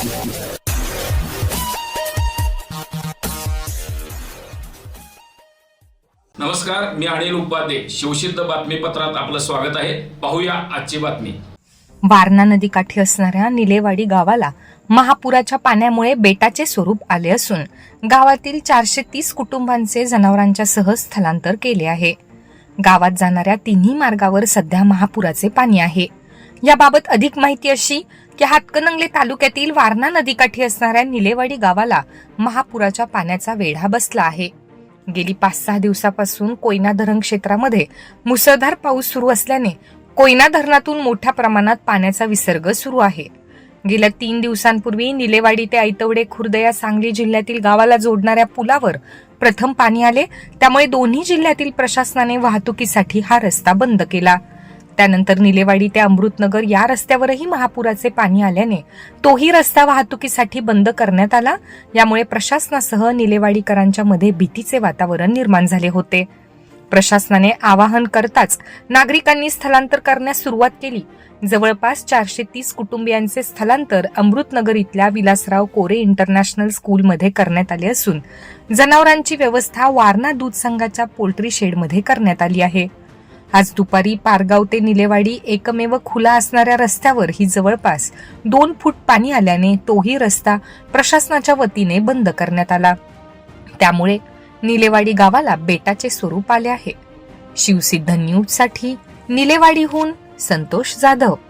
नमस्कार मी अनिल उपाध्ये. शिवसिद्ध बातमीपत्रात आपलं स्वागत आहे. पाहूया आजची बातमी. वारणा नदीकाठी असणाऱ्या निलेवाडी गावाला महापुराच्या पाण्यामुळे बेटाचे स्वरूप आले असून गावातील चारशे तीस कुटुंबांचे जनावरांच्या सह स्थलांतर केले आहे. गावात जाणाऱ्या तिन्ही मार्गावर सध्या महापुराचे पाणी आहे. याबाबत अधिक माहिती अशी की हातकणंगले तालुक्यातील वारणा नदीकाठी असणाऱ्या निलेवाडी गावाला महापुराच्या पाण्याचा वेढा बसला आहे. गेली पाच सहा दिवसापासून कोयना धरण क्षेत्रामध्ये मुसळधार पाऊस सुरू असल्याने कोयना धरणातून मोठ्या प्रमाणात पाण्याचा विसर्ग सुरू आहे. गेल्या तीन दिवसांपूर्वी निलेवाडी ते ऐतवडे खुर्द या सांगली जिल्ह्यातील गावाला जोडणाऱ्या पुलावर प्रथम पाणी आले. त्यामुळे दोन्ही जिल्ह्यातील प्रशासनाने वाहतुकीसाठी हा रस्ता बंद केला. त्यानंतर निलेवाडी ते अमृतनगर या रस्त्यावरही महापुराचे पाणी आल्याने तोही रस्ता वाहतुकीसाठी बंद करण्यात आला. यामुळे प्रशासनासह निलेवाडीकरांच्या मध्ये भीतीचे वातावरण निर्माण झाले होते. प्रशासनाने आवाहन करताच नागरिकांनी स्थलांतर करण्यास सुरुवात केली. जवळपास चारशे तीस कुटुंबियांचे स्थलांतर अमृतनगर इथल्या विलासराव कोरे इंटरनॅशनल स्कूलमध्ये करण्यात आले असून जनावरांची व्यवस्था वारणा दूध संघाच्या पोल्ट्री शेडमध्ये करण्यात आली आहे. आज दुपारी पारगाव ते निलेवाडी एकमेव खुला असणाऱ्या रस्त्यावर ही जवळपास दोन फूट पाणी आल्याने तोही रस्ता प्रशासनाच्या वतीने बंद करण्यात आला. त्यामुळे निलेवाडी गावाला बेटाचे स्वरूप आले आहे. शिवसिद्ध न्यूजसाठी निलेवाडीहून संतोष जाधव.